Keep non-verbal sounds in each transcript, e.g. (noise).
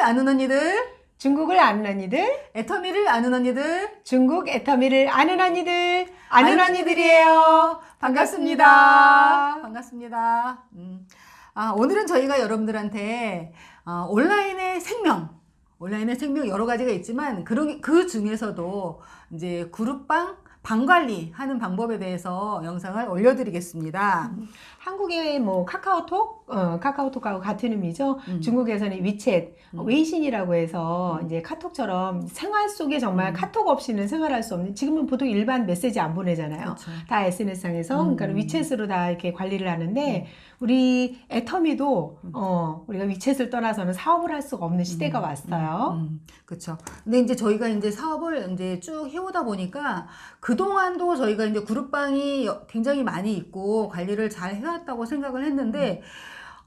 아는 언니들, 중국을 아는 언니들, 애터미를 아는 언니들, 중국 애터미를 아는 언니들, 아는 아는 언니들이에요. 반갑습니다. 반갑습니다. 음. 아, 오늘은 저희가 여러분들한테 어, 온라인의 생명, 온라인의 생명 여러 가지가 있지만 그, 그 중에서도 이제 그룹방 방 관리하는 방법에 대해서 영상을 올려드리겠습니다. 한국의 뭐 카카오톡, 어, 카카오톡하고 같은 의미죠. 음. 중국에서는 위챗, 음. 웨이신이라고 해서 음. 이제 카톡처럼 생활 속에 정말 음. 카톡 없이는 생활할 수 없는 지금은 보통 일반 메시지 안 보내잖아요. 그렇죠. 다 SNS상에서 음. 그러니까 위챗으로 다 이렇게 관리를 하는데 우리 애터미도 음. 어, 우리가 위챗을 떠나서는 사업을 할 수가 없는 시대가 왔어요. 음, 그렇죠. 근데 이제 저희가 이제 사업을 이제 쭉 해오다 보니까 그 동안도 저희가 이제 그룹방이 여- 굉장히 많이 있고 관리를 잘 해왔다고 생각을 했는데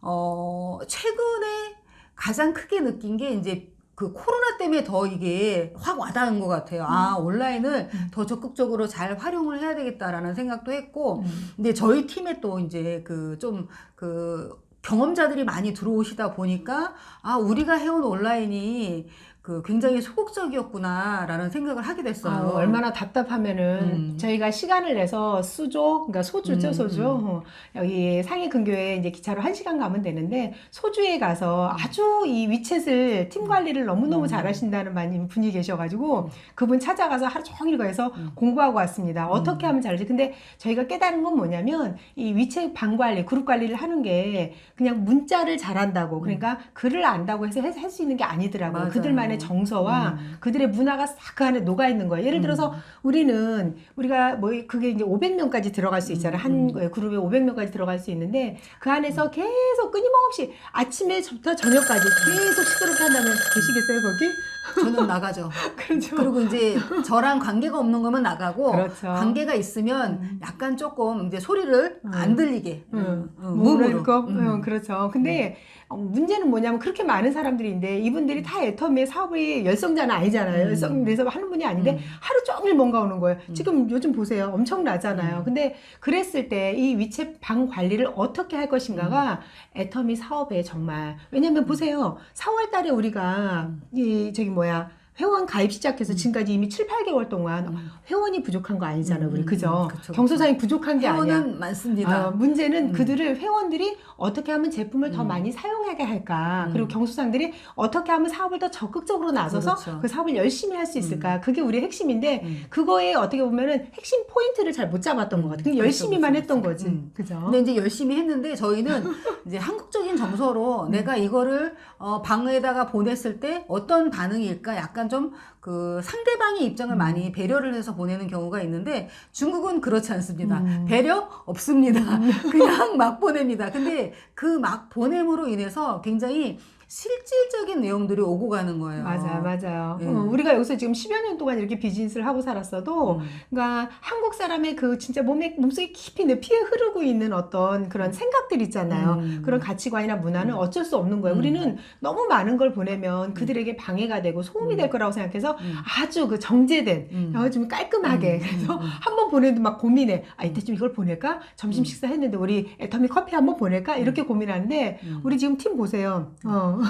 어 최근에 가장 크게 느낀 게 이제 그 코로나 때문에 더 이게 확 와닿은 것 같아요. 아 온라인을 음. 더 적극적으로 잘 활용을 해야 되겠다라는 생각도 했고 음. 근데 저희 팀에 또 이제 그 좀그 경험자들이 많이 들어오시다 보니까 아 우리가 해온 온라인이 그 굉장히 소극적이었구나라는 생각을 하게 됐어요. 아, 얼마나 답답하면은 음. 저희가 시간을 내서 수조, 그러니까 소주죠, 음, 소주. 음. 어, 여기 상해 근교에 이제 기차로 한 시간 가면 되는데 소주에 가서 아주 이 위챗을 팀 관리를 너무너무 음. 잘하신다는 분이 계셔가지고 그분 찾아가서 하루 종일 거기서 음. 공부하고 왔습니다. 어떻게 음. 하면 잘지? 근데 저희가 깨달은 건 뭐냐면 이 위챗 방 관리, 그룹 관리를 하는 게 그냥 문자를 잘한다고 그러니까 글을 안다고 해서 할 수 있는 게 아니더라고요. 음. 맞아요. 그들만의 정서와 음. 그들의 문화가 싹 그 안에 녹아 있는 거예요. 예를 들어서 음. 우리는 우리가 뭐 그게 이제 500명까지 들어갈 수 있잖아요. 한 음. 그룹에 500명까지 들어갈 수 있는데 그 안에서 계속 끊임없이 아침에부터 저녁까지 계속 시끄럽게 한다면 계시겠어요 거기? 저는 나가죠. (laughs) 그렇죠. 그리고 이제 저랑 관계가 없는 거면 나가고 그렇죠. 관계가 있으면 음. 약간 조금 이제 소리를 음. 안 들리게 음. 음, 음, 몸으로. 거 음. 음, 그렇죠. 근데 어, 문제는 뭐냐면 그렇게 많은 사람들인데 이분들이 다 애터미의 사업의 열성자는 아니잖아요. 음. 열성 내서 하는 분이 아닌데 음. 하루 종일 뭔가 오는 거예요. 음. 지금 요즘 보세요. 엄청나잖아요. 음. 근데 그랬을 때 이 위챗 방 관리를 어떻게 할 것인가가 음. 애터미 사업에 정말 왜냐면 보세요. 4월 달에 우리가 음. 이 저기 뭐야 회원 가입 시작해서 음. 지금까지 이미 7, 8개월 동안 음. 회원이 부족한 거 아니잖아요. 우리 음, 그죠? 그쵸. 경소상이 부족한 게 아니야. 회원은 많습니다. 아, 문제는 음. 그들을 회원들이 어떻게 하면 제품을 더 음. 많이 사용하게 할까 음. 그리고 경수상들이 어떻게 하면 사업을 더 적극적으로 나서서 그렇죠. 그 사업을 열심히 할 수 있을까 그게 우리 핵심인데 음. 그거에 어떻게 보면은 핵심 포인트를 잘 못 잡았던 음. 것 같아요 그냥 그렇죠, 열심히만 했던. 거지 음. 그죠 근데 이제 열심히 했는데 저희는 (laughs) 이제 한국적인 정서로 음. 내가 이거를 어, 방에다가 보냈을 때 어떤 반응일까 약간 좀 그 상대방의 입장을 음. 많이 배려를 해서 보내는 경우가 있는데 중국은 그렇지 않습니다. 음. 배려 없습니다. (laughs) 그냥 막 보냅니다. 근데 그 막 보냄으로 인해서 굉장히 실질적인 내용들이 오고 가는 거예요. 맞아요, 맞아요. 예. 어, 우리가 여기서 지금 10여 년 동안 이렇게 비즈니스를 하고 살았어도, 음. 그러니까 한국 사람의 그 진짜 몸에 몸속에 깊이 내 피에 흐르고 있는 어떤 그런 생각들 있잖아요. 음. 그런 가치관이나 문화는 음. 어쩔 수 없는 거예요. 음. 우리는 너무 많은 걸 보내면 그들에게 방해가 되고 소음이 음. 될 거라고 생각해서 음. 아주 그 정제된 음. 어, 좀 깔끔하게 음, 그래서 음, 음. 한번 보내도 막 고민해 아 이때 좀 이걸 보낼까 점심 식사 했는데 우리 애터미 커피 한 번 보낼까 이렇게 고민하는데 음. 우리 지금 팀 보세요 어.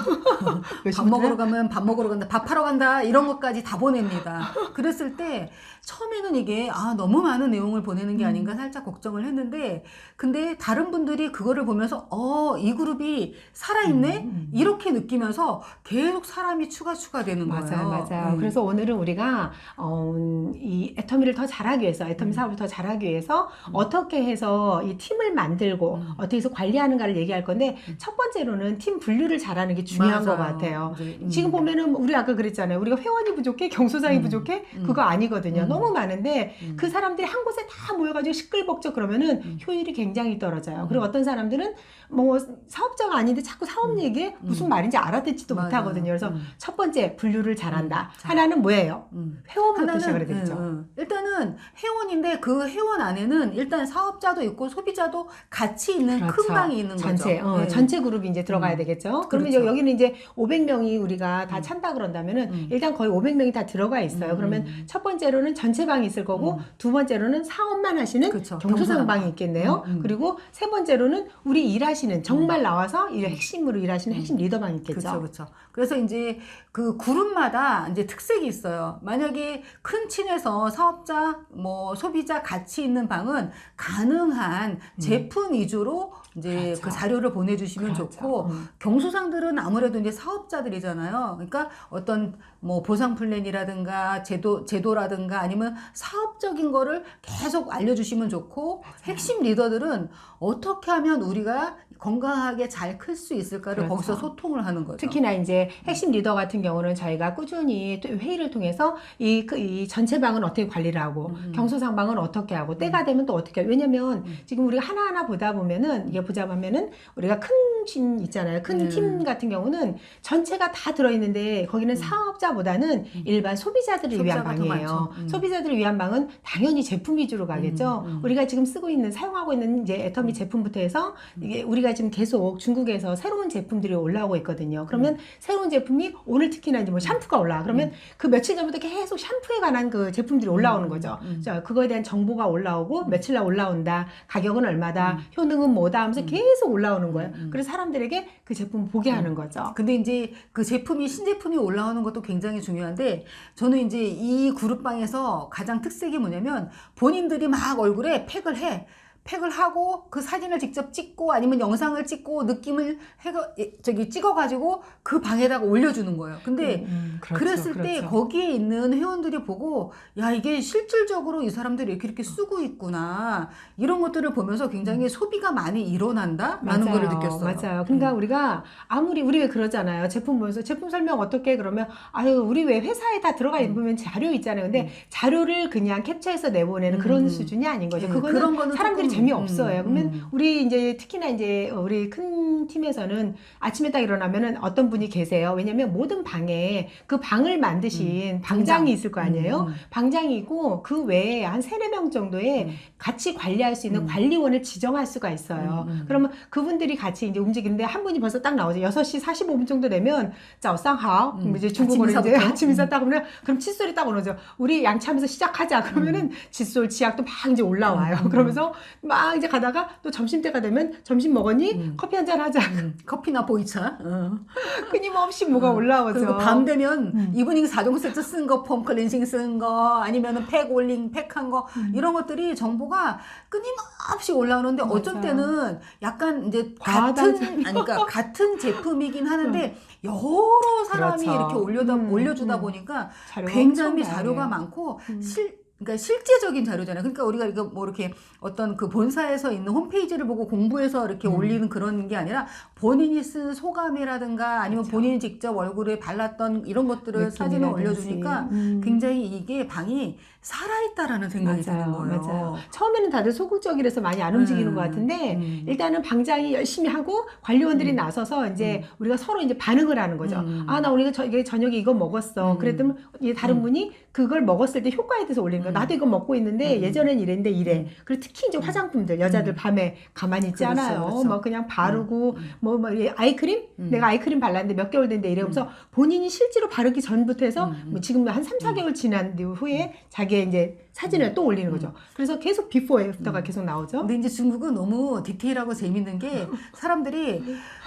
몇밥 먹으러? 가면 밥 먹으러 간다, 밥 하러 간다 이런 것까지 다 보냅니다. 그랬을 때 처음에는 이게 아 너무 많은 내용을 보내는 게 음. 아닌가 살짝 걱정을 했는데 근데 다른 분들이 그거를 보면서 어 이 그룹이 살아있네 음, 음. 이렇게 느끼면서 계속 사람이 추가 추가되는 거예요. 맞아요, 맞아요. 음. 그래서 오늘은 우리가 어, 이 애터미를 더 잘하기 위해서, 애터미 음. 사업을 더 잘하기 위해서 음. 어떻게 해서 이 팀을 만들고 음. 어떻게 해서 관리하는가를 얘기할 건데 음. 첫 번째로는 팀 분류를 잘하는 게 중요한 것 맞아요. 같아요. 이제, 음. 지금 보면은 우리 아까 그랬잖아요. 우리가 회원이 부족해, 경소상이 음. 부족해, 음. 그거 아니거든요. 음. 너무 많은데 음. 그 사람들이 한 곳에 다 모여가지고 시끌벅적 그러면은 음. 효율이 굉장히 떨어져요. 음. 그리고 어떤 사람들은 뭐 사업자가 아닌데 자꾸 사업 음. 얘기에 무슨 음. 말인지 알아듣지도 맞아요. 못하거든요. 그래서 음. 첫 번째 분류를 잘한다. 음. 자. 하나는 뭐예요? 음. 회원부터 시작을 해야 되겠죠. 응, 응. 일단은 회원인데 그 회원 안에는 일단 사업자도 있고 소비자도 같이 있는 큰 방이 있는 그렇죠. 전체, 거죠. 어, 네. 전체 그룹이 이제 들어가야 음. 되겠죠. 그러면 그렇죠. 여기 는 이제 500명이 우리가 다 음. 찬다 그런다면은 음. 일단 거의 500명이 다 들어가 있어요. 음, 그러면 음. 첫 번째로는 전체 방이 있을 거고 음. 두 번째로는 사업만 하시는 그쵸. 경소상 방이 있겠네요. 음, 음. 그리고 세 번째로는 우리 일하시는 정말 나와서 일 핵심으로 일하시는 핵심 리더 방이 있겠죠. 그렇죠. 그래서 이제 그 그룹마다 이제 특색이 있어요. 만약에 큰 층에서 사업자, 뭐 소비자 같이 있는 방은 가능한 제품 위주로 이제 음. 그렇죠. 그 자료를 보내주시면 그렇죠. 좋고 음. 경수상들은 아무래도 이제 사업자들이잖아요. 그러니까 어떤 뭐 보상 플랜이라든가 제도 제도라든가 아니면 사업적인 거를 계속 알려주시면 좋고 핵심 리더들은 어떻게 하면 우리가 건강하게 잘 클 수 있을까를 그렇죠. 거기서 소통을 하는 거죠. 특히나 이제 핵심 리더 같은 경우는 저희가 꾸준히 또 회의를 통해서 이, 그, 이 전체 방은 어떻게 관리를 하고 음. 경소상 방은 어떻게 하고 때가 되면 또 어떻게 왜냐면 음. 지금 우리가 하나하나 보다 보면은 이게 보자 보면은 우리가 큰 팀 있잖아요. 큰 음. 팀 같은 경우는 전체가 다 들어있는데 거기는 사업자보다는 일반 소비자들을 위한 음. 방이에요. 음. 소비자들을 위한 방은 당연히 제품 위주로 가겠죠. 음, 음. 우리가 지금 쓰고 있는 사용하고 있는 이제 애터미 제품부터 해서 이게 우리 가 지금 계속 중국에서 새로운 제품들이 올라오고 있거든요. 그러면 새로운 제품이 오늘 특히나 이제 뭐 샴푸가 올라. 그러면 그 며칠 전부터 계속 샴푸에 관한 그 제품들이 올라오는 거죠. 음. 자, 그거에 대한 정보가 올라오고 며칠 날 올라온다. 가격은 얼마다. 효능은 뭐다 하면서 계속 올라오는 거예요. 음. 그래서 사람들에게 그 제품을 보게 하는 거죠. 근데 이제 그 제품이 신제품이 올라오는 것도 굉장히 중요한데 저는 이제 이 그룹방에서 가장 특색이 뭐냐면 본인들이 막 얼굴에 팩을 해. 팩을 하고 그 사진을 직접 찍고 아니면 영상을 찍고 느낌을 해가 예, 저기 찍어가지고 그 방에다가 올려주는 거예요. 근데 음, 그렇죠, 그랬을때 그렇죠. 거기에 있는 회원들이 보고 야 이게 실질적으로 이 사람들이 이렇게 이렇게 쓰고 있구나 이런 것들을 보면서 굉장히 소비가 많이 일어난다라는 걸 느꼈어요. 음. 맞아요. 그러니까 우리가 아무리 우리 왜 그러잖아요. 제품 보면서 제품 설명 어떻게 해? 그러면 아유 우리 왜 회사에 다 들어가 음. 보면 자료 있잖아요. 근데 자료를 그냥 캡처해서 내보내는 그런 음. 수준이 아닌 거죠. 네, 그거는 그런 거는 사람들이 재미없어요. 음, 그러면 음. 우리 이제 특히나 이제 우리 큰 팀에서는 아침에 딱 일어나면은 어떤 분이 계세요. 왜냐면 모든 방에 그 방을 만드신 방장이 있을 거 아니에요. 음, 음. 방장이 있고 그 외에 한 세네 명 정도의 음. 같이 관리할 수 있는 음. 관리원을 지정할 수가 있어요. 음, 음. 그러면 그분들이 같이 이제 움직이는데 한 분이 벌써 딱 나오죠. 6시 45분 정도 되면 짜오쌍하오 음. 이제 중국어로 아침 이제? 아침 인사 딱 그러면 그럼 칫솔이 딱 오죠. 우리 양치하면서 시작하자. 그러면은 칫솔 치약도 막 이제 올라와요. 음, 음. 그러면서 막 이제 가다가 또 점심 때가 되면 점심 먹었니? 음. 커피 한 잔 하자. 음, 커피나 보이차. 어. (laughs) 끊임없이 뭐가 올라오죠. 그리고 밤 되면 음. 이브닝 4종 세트 쓴 거, 폼 클렌징 쓴 거, 아니면은 팩 올링, 팩한 거, 이런 것들이 정보가 끊임없이 올라오는데 어쩐 음. 맞아요. 때는 약간 이제. 같은, 아니, 그러니까 같은 제품이긴 하는데 여러 사람이 그렇죠. 이렇게 올려다, 음, 올려주다 음. 보니까 굉장히 자료가. 많고 음. 실 그러니까 실제적인 자료잖아요. 그러니까 우리가 이거 뭐 이렇게 어떤 그 본사에서 있는 홈페이지를 보고 공부해서 이렇게 음. 올리는 그런 게 아니라 본인이 쓴 소감이라든가 아니면 그렇죠. 본인이 직접 얼굴에 발랐던 이런 것들을 사진을. 올려주니까 음. 굉장히 이게 방이 살아있다라는 생각이 드는 거예요. 맞아요. 처음에는 다들 소극적이라서 많이 안 움직이는 음, 것 같은데 음. 일단은 방장이 열심히 하고 관리원들이 음. 나서서 이제 우리가 서로 이제 반응을 하는 거죠. 음. 아, 나 오늘 저, 이게 저녁에 이거 먹었어. 음. 그랬더니 이 다른 음. 분이 그걸 먹었을 때 효과에 대해서 올리는 거야. 음. 나도 이거 먹고 있는데 음. 예전엔 이랬는데 이래. 음. 그리고 특히 이제 화장품들 여자들 음. 밤에 가만히 있지 그렇죠, 않아요. 그렇죠. 뭐 그냥 바르고 음. 뭐, 뭐이 아이크림? 음. 내가 아이크림 발랐는데 몇 개월 됐는데 이러면서 본인이 실제로 바르기 전부터 해서 음. 뭐 지금 한 3, 4개월 지난 후에 자기의 이제 사진을 또 올리는 거죠. 그래서 계속 비포 애프터가 계속 나오죠. 근데 이제 중국은 너무 디테일하고 재밌는 게 (laughs) 사람들이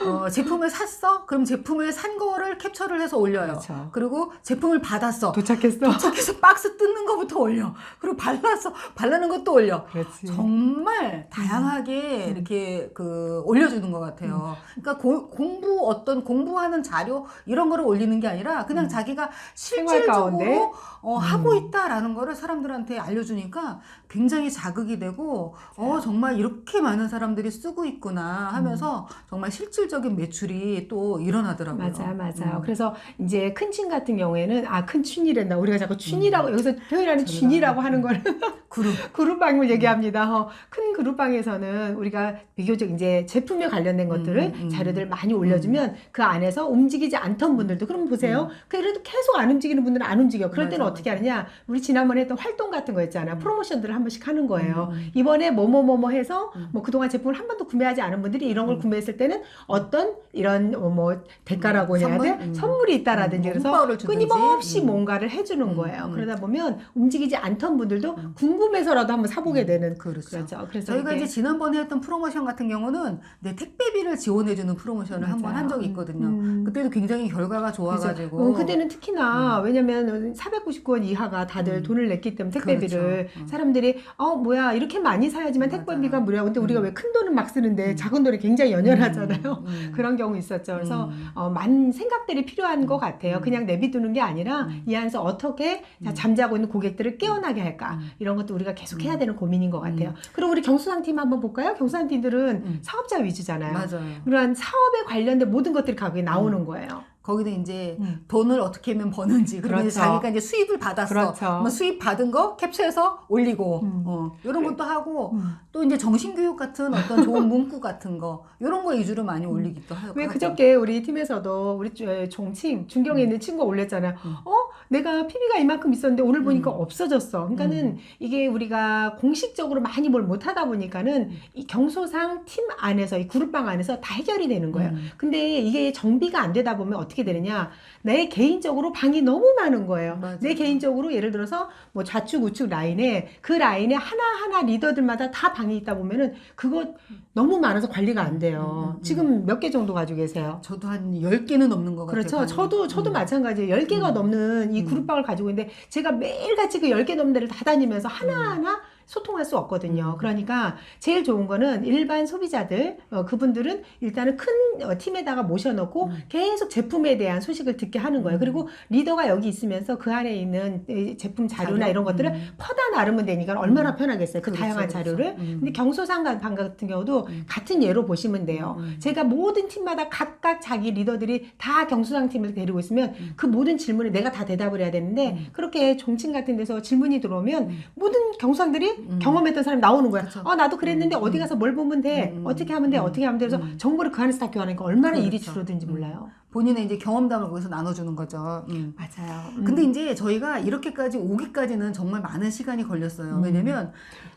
어, 제품을 샀어? 그럼 제품을 산 거를 캡처를 해서 올려요. 그렇죠. 그리고 제품을 받았어. 도착했어. 도착해서 박스 뜯는 것부터 올려. 그리고 발랐어. 바르는 것도 올려. 그렇지. 정말 다양하게 음. 이렇게 그 올려주는 것 같아요. 그러니까 고- 공부 어떤 공부하는 자료 이런 거를 올리는 게 아니라 그냥 자기가 생활 가운데? 실질적으로 어, 음. 하고 있다라는 거를 사람들한테 알려주니까 굉장히 자극이 되고 어 정말 이렇게 많은 사람들이 쓰고 있구나 하면서 정말 실질적인 매출이 또 일어나더라고요. 맞아요, 맞아요. 음. 그래서 이제 큰친 같은 경우에는 아큰 춘이란다. 우리가 자꾸 춘이라고 여기서 표현하는 춘이라고 하는 거를 그룹. (laughs) 그룹방을 얘기합니다. 어, 큰 그룹방에서는 우리가 비교적 이제 제품에 관련된 것들을 음, 음. 자료들 많이 올려주면 그 안에서 움직이지 않던 분들도 그럼 보세요. 그래도 계속 안 움직이는 분들은 안 움직여. 그럴 때는 음. 맞아, 어떻게 하느냐? 우리 지난번에 했던 활동 같은 거 있잖아. 프로모션들을 한 번씩 하는 거예요. 음. 이번에 뭐뭐뭐뭐 해서 음. 뭐 그동안 제품을 한 번도 구매하지 않은 분들이 이런 걸 음. 구매했을 때는 어떤 이런 어, 뭐 대가라고 음, 해야 선물? 돼? 음. 선물이 있다라든지 음, 그래서. 끊임없이 음. 뭔가를 해주는 음, 거예요. 음. 그러다 보면 움직이지 않던 분들도 음. 궁금해서라도 한번 사보게 되는 그렇죠. 그렇죠. 그래서 저희가 이제 지난번에 했던 프로모션 같은 경우는 네, 택배비를 지원해주는 프로모션을 한 번 한. 적이 있거든요. 음. 그때도 굉장히 결과가 좋아가지고. 어, 그때는 특히나 왜냐면 499원 이하가 다들 음. 돈을 냈기 때문에 택배비를 그렇죠. 음. 사람들이 어 뭐야 이렇게 많이 사야지만 맞아요. 택배비가 무료야. 근데 우리가 음. 왜큰 돈은 막 쓰는데 음. 작은 돈이 굉장히 연연하잖아요. 음, 음. (laughs) 그런 경우 있었죠. 그래서 음. 어, 많은 생각들이 필요한 것 같아요. 음. 그냥 내비두는 게 아니라 음. 이 안에서 어떻게 자, 음. 잠자고 있는 고객들을 깨어나게 할까 음. 이런 것도 우리가 계속 해야 음. 되는 고민인 것 같아요. 그리고 우리 경수상 팀 한번 볼까요? 경수상 팀들은 음. 사업자 위주잖아요. 맞아요. 그러한 사업에 관련된 모든 것들이 거기에 나오는 음. 거예요. 거기는 이제 음. 돈을 어떻게 하면 버는지 그러면 그렇죠. 자기가 이제 수입을 받았어. 그렇죠. 그러면 수입 받은 거 캡처해서 올리고 음. 어, 이런 것도 하고 음. 또 이제 정신교육 같은 어떤 좋은 문구 같은 거 이런 거 위주로 많이 올리기도 하고 왜. 그저께 우리 팀에서도 우리 종칭 중경에 있는 친구가 올렸잖아요. 음. 어 내가 PB가 이만큼 있었는데 오늘 보니까 음. 없어졌어. 그러니까는 음. 이게 우리가 공식적으로 많이 뭘 못하다 보니까는 음. 이 경소상 팀 안에서 이 그룹방 안에서 다 해결이 되는 거예요. 음. 근데 이게 정비가 안 되다 보면 어떻게 되느냐? 내 개인적으로 방이 너무 많은 거예요. 맞아요. 내 개인적으로 예를 들어서 뭐 좌측 우측 라인에 그 라인에 하나하나 리더들마다 다 방이 있다 보면은 그거 너무 많아서 관리가 안 돼요. 음, 음, 음. 지금 몇 개 정도 가지고 계세요? 저도 한 10개는 넘는 것 같아요. 그렇죠. 방이. 저도 저도 음. 마찬가지예요. 10개가 음. 넘는 이 음. 그룹방을 가지고 있는데 제가 매일같이 그 10개 넘는 데를 다 다니면서 하나하나 소통할 수 없거든요. 음. 그러니까 제일 좋은 거는 일반 소비자들 어, 그분들은 일단은 큰 어, 팀에다가 모셔놓고 음. 계속 제품에 대한 소식을 듣게 하는 거예요. 음. 그리고 리더가 여기 있으면서 그 안에 있는 이 제품 자료나 자료? 이런 것들을 음. 퍼다 나르면 되니까 얼마나 음. 편하겠어요. 그 그렇죠, 다양한 그렇죠. 자료를. 음. 근데 경소상 방 같은 경우도 음. 같은 예로 보시면 돼요. 음. 제가 모든 팀마다 각각 자기 리더들이 다 경수상 팀을 데리고 있으면 음. 그 모든 질문에 내가 다 대답을 해야 되는데 음. 그렇게 종칭 같은 데서 질문이 들어오면 음. 모든 경수상들이 음. 경험했던 사람이 나오는 거야. 그쵸. 어 나도 그랬는데 음. 어디 가서 뭘 보면 돼? 음. 어떻게 하면 돼? 음. 어떻게 하면 돼? 그래서 음. 정보를 그 안에서 다 교환하니까 얼마나 일이 그렇죠. 줄어드는지 음. 몰라요. 본인의 이제 경험담을 거기서 나눠주는 거죠. 음. 맞아요. 근데 이제 저희가 이렇게까지 오기까지는 정말 많은 시간이 걸렸어요. 음. 왜냐면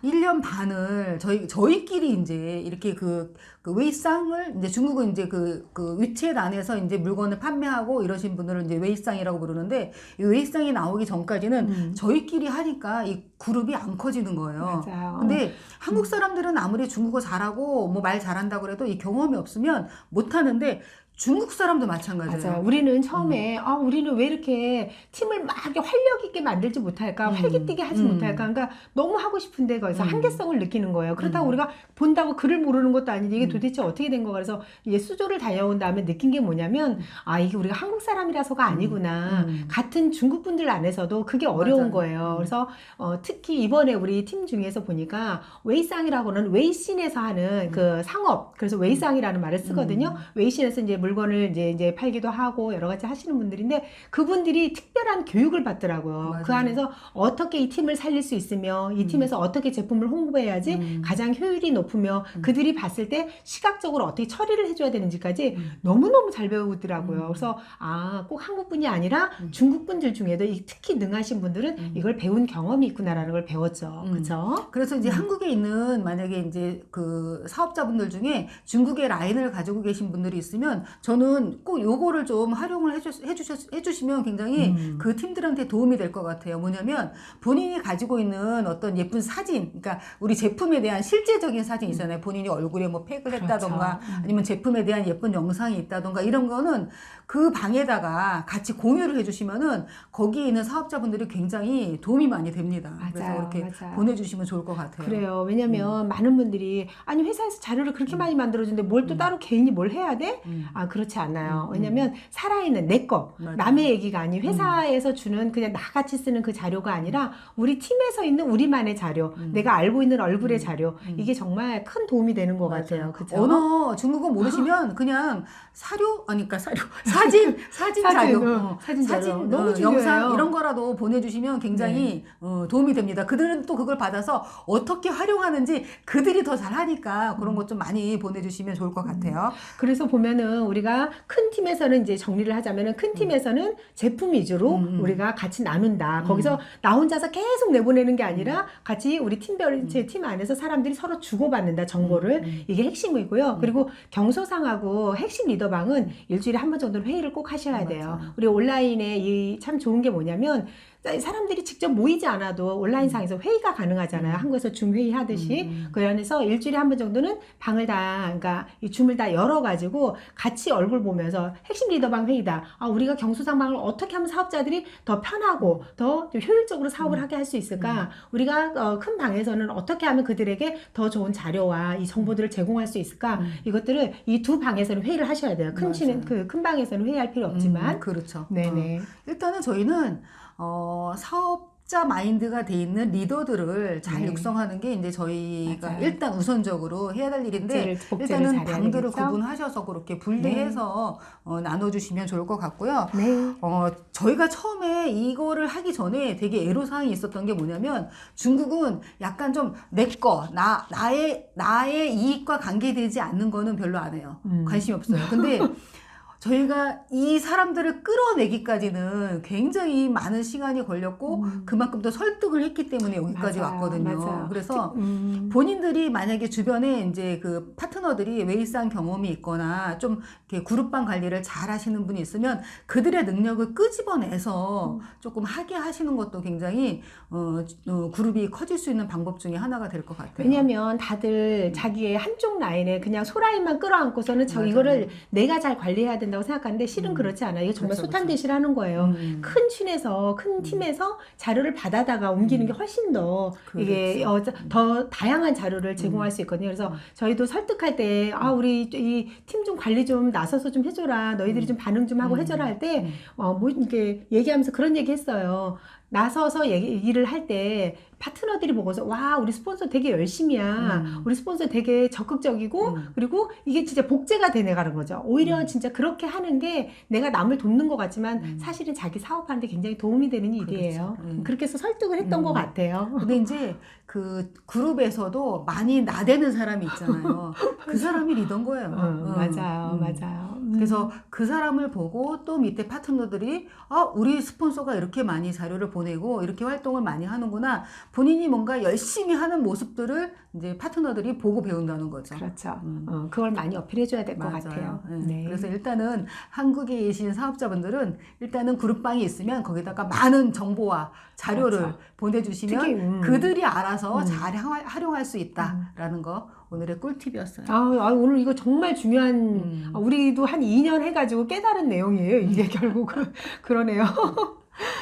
1년 반을 저희, 저희끼리 이제 이렇게 그, 그 웨이상을 이제 중국은 이제 그, 그 위챗 안에서 이제 물건을 판매하고 이러신 분들을 이제 웨이상이라고 부르는데 이 웨이상이 나오기 전까지는 음. 저희끼리 하니까 이 그룹이 안 커지는 거예요. 맞아요. 근데 한국 사람들은 아무리 중국어 잘하고 뭐 말 잘한다고 그래도 이 경험이 없으면 못 하는데 중국 사람도 마찬가지예요. 맞아요. 우리는 처음에 아 우리는 왜 이렇게 팀을 막 활력 있게 만들지 못할까, 음. 활기띠게 하지 음. 못할까. 그러니까 너무 하고 싶은데 거기서 음. 한계성을 느끼는 거예요. 그렇다고 음. 우리가 본다고 글을 모르는 것도 아닌데 이게 음. 도대체 어떻게 된 거가 그래서 이게 수조를 다녀온 다음에 느낀 게 뭐냐면 아 이게 우리가 한국 사람이라서가 아니구나. 음. 같은 중국 분들 안에서도 그게 어려운 맞아요. 거예요. 음. 그래서 어, 특히 이번에 우리 팀 중에서 보니까 웨이상이라고는 웨이신에서 하는 그 상업 그래서 웨이상이라는 말을 쓰거든요. 음. 웨이신에서 이제 물 건을 이제 이제 팔기도 하고 여러 가지 하시는 분들인데 그분들이 특별한 교육을 받더라고요. 맞아요. 그 안에서 어떻게 이 팀을 살릴 수 있으며 이 음. 팀에서 어떻게 제품을 홍보해야지 음. 가장 효율이 높으며 음. 그들이 봤을 때 시각적으로 어떻게 처리를 해줘야 되는지까지 음. 너무너무 잘 배우더라고요. 음. 그래서 아, 꼭 한국뿐이 아니라 음. 중국 분들 중에도 이 특히 능하신 분들은 음. 이걸 배운 경험이 있구나라는 걸 배웠죠. 음. 그렇죠? 그래서 이제 음. 한국에 있는 만약에 이제 그 사업자분들 중에 중국의 라인을 가지고 계신 분들이 있으면 저는 꼭 요거를 좀 활용을 해주, 해주셨, 해주시면 굉장히 음. 그 팀들한테 도움이 될 것 같아요. 뭐냐면 본인이 가지고 있는 어떤 예쁜 사진, 그러니까 우리 제품에 대한 실제적인 사진 있잖아요. 본인이 얼굴에 뭐 팩을 했다던가 그렇죠. 음. 아니면 제품에 대한 예쁜 영상이 있다던가 이런 거는 그 방에다가 같이 공유를 해주시면은 거기에 있는 사업자분들이 굉장히 도움이 많이 됩니다. 그래서 맞아요, 이렇게 맞아요. 보내주시면 좋을 것 같아요. 그래요. 왜냐면 많은 분들이 아니 회사에서 자료를 그렇게 많이 만들어주는데 뭘또 음. 따로 개인이 뭘 해야 돼? 음. 아 그렇지 않아요. 음, 왜냐면 살아있는 내 거, 맞아요. 남의 얘기가 아닌 회사에서 주는 그냥 나같이 쓰는 그 자료가 아니라 우리 팀에서 있는 우리만의 자료, 음. 내가 알고 있는 얼굴의 음. 자료 음. 이게 정말 큰 도움이 되는 것 맞아요. 같아요. 그죠? 언어 중국어 모르시면 (laughs) 그냥 사료 아니까 사료 사진 사진 사진, 자료, 어, 어, 사진 자료. 사진 너무 어, 중요해요. 네. 영상 이런 거라도 보내주시면 굉장히 어, 도움이 됩니다. 그들은 또 그걸 받아서 어떻게 활용하는지 그들이 더 잘하니까 그런 것 좀 많이 보내주시면 좋을 것 같아요. 그래서 보면은 우리가 큰 팀에서는 이제 정리를 하자면은 큰 팀에서는 제품 위주로 음, 음. 우리가 같이 나눈다. 거기서 나 혼자서 계속 내보내는 게 아니라 같이 우리 팀별 제 팀 안에서 사람들이 서로 주고받는다 정보를 음, 이게 핵심이고요. 그리고 경소상하고 핵심 리더방은 일주일에 한 번 정도는 회의를 꼭 하셔야 돼요. 맞아요. 우리 온라인에 이 참 좋은 게 뭐냐면 사람들이 직접 모이지 않아도 온라인상에서 회의가 가능하잖아요. 한국에서 줌 회의 하듯이. 음. 그 안에서 일주일에 한 번 정도는 방을 다, 그러니까 이 줌을 다 열어가지고 같이 얼굴 보면서 핵심 리더방 회의다. 아, 우리가 경수상방을 어떻게 하면 사업자들이 더 편하고 더 효율적으로 사업을 음. 하게 할 수 있을까? 우리가 어, 큰 방에서는 어떻게 하면 그들에게 더 좋은 자료와 이 정보들을 제공할 수 있을까? 음. 이것들을 이 두 방에서는 회의를 하셔야 돼요. 큰. 치는 그큰 방에서는 회의할 필요 없지만. 음, 그렇죠. 어. 네네. 일단은 저희는 어, 사업자 마인드가 돼 있는 리더들을 잘 네. 육성하는 게 이제 저희가 맞아요. 일단 우선적으로 해야 될 일인데 복제를, 일단은 방들을 되겠죠? 구분하셔서 그렇게 분리해서 어, 나눠주시면 좋을 것 같고요. 네. 어, 저희가 처음에 이거를 하기 전에 되게 애로사항이 있었던 게 뭐냐면 중국은 약간 좀 내 거, 나, 나의, 나의 이익과 관계되지 않는 거는 별로 안 해요. 음. 관심이 없어요. 근데 (laughs) 저희가 이 사람들을 끌어내기까지는 굉장히 많은 시간이 걸렸고 음. 그만큼 더 설득을 했기 때문에 여기까지 맞아요, 왔거든요. 맞아요. 그래서 음. 본인들이 만약에 주변에 이제 그 파트너들이 웨이스한 경험이 있거나 좀 이렇게 그룹방 관리를 잘 하시는 분이 있으면 그들의 능력을 끄집어내서 음. 조금 하게 하시는 것도 굉장히 어, 어, 그룹이 커질 수 있는 방법 중에 하나가 될 것 같아요. 왜냐면 다들 자기의 한쪽 라인에 그냥 소라인만 끌어안고서는 저. 이거를 내가 잘 관리해야 된다 고 생각하는데 실은 음. 그렇지 않아요. 이게 정말 그렇죠, 소탄대실 하는 거예요. 음. 큰 춘에서 큰 팀에서 자료를 받아다가 옮기는 게 훨씬 더 이게 어, 그렇죠. 더 다양한 자료를 제공할 수 있거든요. 그래서 저희도 설득할 때 아 우리 이 팀 좀 관리 좀 나서서 좀 해줘라. 너희들이 좀 반응 좀 하고 음. 해줘라 할때 음. 어, 뭐, 이렇게 얘기하면서 그런 얘기 했어요. 나서서 얘기를 할 때 파트너들이 보고서 와, 우리 스폰서 되게 열심이야. 음. 우리 스폰서 되게 적극적이고 음. 그리고 이게 진짜 복제가 되내가는 거죠. 오히려 음. 진짜 그렇게 하는 게 내가 남을 돕는 것 같지만 음. 사실은 자기 사업하는데 굉장히 도움이 되는 일이에요. 그렇죠. 음. 그렇게 해서 설득을 했던 음. 것 같아요. 근데 이제 그 그룹에서도 많이 나대는 사람이 있잖아요. 그 사람이 리더인 거예요. (laughs) 어, 어. 맞아요, 음. 맞아요. 음. 그래서 그 사람을 보고 또 밑에 파트너들이 아 우리 스폰서가 이렇게 많이 자료를 보내고 이렇게 활동을 많이 하는구나 본인이 뭔가 열심히 하는 모습들을 이제 파트너들이 보고 배운다는 거죠. 그렇죠. 음. 어, 그걸 많이 어필해줘야 될 것. 같아요. 네. 네. 그래서 일단은 한국에 계신 사업자분들은 일단은 그룹방이 있으면 거기다가 많은 정보와 자료를 그렇죠. 보내주시면 특히, 음. 그들이 알아서 음. 잘 하- 활용할 수 있다라는 거 오늘의 꿀팁이었어요. 아, 아, 오늘 이거 정말 중요한 음. 아, 우리도 한 2년 해가지고 깨달은 내용이에요. 이게 (laughs) 결국은 그러네요.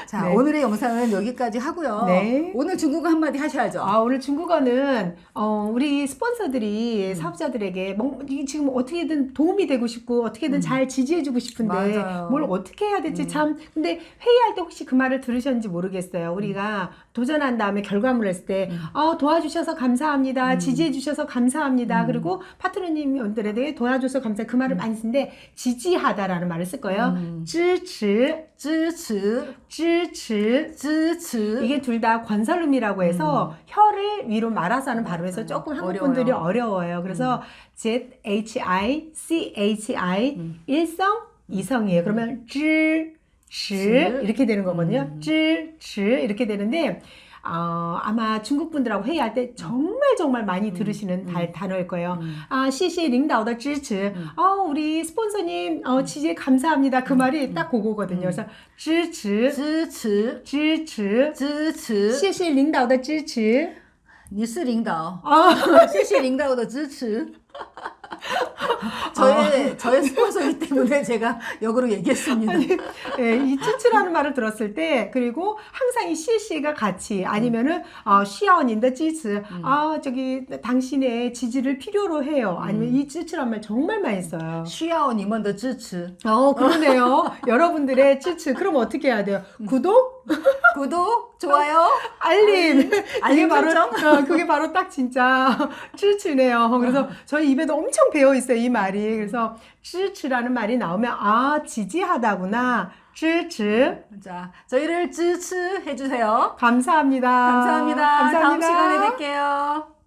자 네. 오늘의 영상은 여기까지 하고요. 네. 오늘 중국어 한마디 하셔야죠. 아, 오늘 중국어는 어, 우리 음. 스폰서들이 사업자들에게 뭐, 이게 지금 어떻게든 도움이 되고 싶고 어떻게든 음. 잘 지지해주고 싶은데 맞아요. 뭘 어떻게 해야 될지 음. 참 근데 회의할 때 혹시 그 말을 들으셨는지 모르겠어요. 우리가 도전한 다음에 결과물을 했을 때 음. 어, 도와주셔서 감사합니다. 음. 지지해주셔서 감사합니다. 음. 그리고 파트너님들에게 도와줘서 감사 그 말을 많이 쓰는데 지지하다라는 말을 쓸 거예요. 음. 支持,支持支持. 츠, 즈, 츠. 이게 음. 둘다 관살음이라고 해서 음. 혀를 위로 말아서 하는 발음에서 조금 어려워요. 분들이 어려워요. 그래서 음. Z, H, I, C, H, I, 일성, 이성이에요. 그러면 쯔, 츠 이렇게 되는 거거든요. 쯔, 츠 이렇게 되는데 어, 아마 중국 분들하고 회의할 때 정말 정말 많이 들으시는 음. 달- 단어일 거예요. 음. 아, 시시 링다오의 支持. 음. 어, 우리 스폰서님 어, 지지 감사합니다. 그 말이 딱 그거거든요. 그래서 支持,支持支持.支持谢谢领导的支持。你是领导啊，谢谢领导的支持 (laughs) 저의 저의 스폰서이기 때문에 제가 역으로 얘기했습니다. 예, 이 츠츠라는 말을 들었을 때 그리고 항상 이 시시가 같이 아니면은 어, 시아원인데 찌츠 아 저기 당신의 지지를 필요로 해요. 아니면 이 츠츠란 말 정말 많이 써요. 需要你们的支持 어 그러네요. 여러분들의 츠츠 그럼 어떻게 해야 돼요? 구독, 구독, 좋아요, 알림. 알림 바로 어, 그게 바로 딱 진짜 (laughs) 츠츠네요. 그래서 아. 저희 입에도 엄청 배어 있어요 이 말이. 그래서 츠츠라는 말이 나오면 아 지지하다구나. 츠츠. 자, 저희를 츠츠 해주세요. 감사합니다. 감사합니다. 다음 시간에 뵐게요.